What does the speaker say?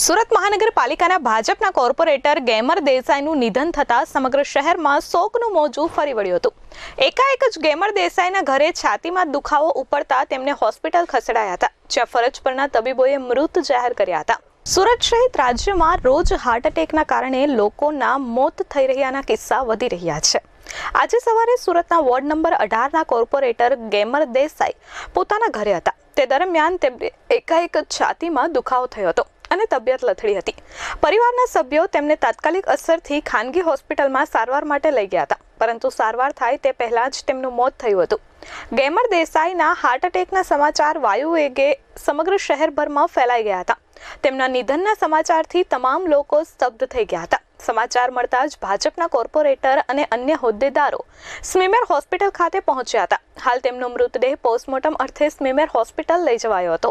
સુરત મહાનગરપાલિકાના ભાજપના corporator gamer દેસાઈનું નિધન થતાં સમગ્ર શહેરમાં શોકનું મોજું ફરી વળ્યું હતું. એકાએક જ ગેમર દેસાઈના ઘરે છાતીમાં દુખાવો ઉપડતા તેમને હોસ્પિટલ ખસેડાયા હતા, જ્યાં ફરજ પરના તબીબોએ મૃત જાહેર કર્યા હતા. સુરત સહિત રાજ્યમાં રોજ હાર્ટ એટેકના કારણે લોકોના મોત થઈ રહ્યાના કિસ્સા વધી રહ્યા છે. આજે સવારે સુરતના વોર્ડ નંબર અઢારના કોર્પોરેટર ગેમર દેસાઈ પોતાના ઘરે હતા. તે દરમિયાન તેમને એકાએક છાતીમાં દુખાવો થયો હતો. અને તબિયત લથડી હતી. પરિવારના સભ્યો તેમને તાત્કાલિક અસરથી ખાનગી હોસ્પિટલમાં સારવાર માટે લઈ ગયા હતા. પરંતુ સારવાર થાય તે પહેલાં જ તેમનું મોત થયું હતું. ગેમર દેસાઈના હાર્ટ એટેકના સમાચાર વાયુ વેગે સમગ્ર શહેરભરમાં ફેલાઈ ગયા હતા. તેમના નિધનના સમાચારથી તમામ લોકો સ્તબ્ધ થઈ ગયા હતા. સમાચાર મળતા જ ભાજપના કોર્પોરેટર અને અન્ય હોદ્દેદારો સ્મીમેર હોસ્પિટલ ખાતે પહોંચ્યા હતા. હાલ તેમનો મૃતદેહ પોસ્ટમોર્ટમ અર્થે સ્મીમેર હોસ્પિટલ લઈ જવાયો હતો.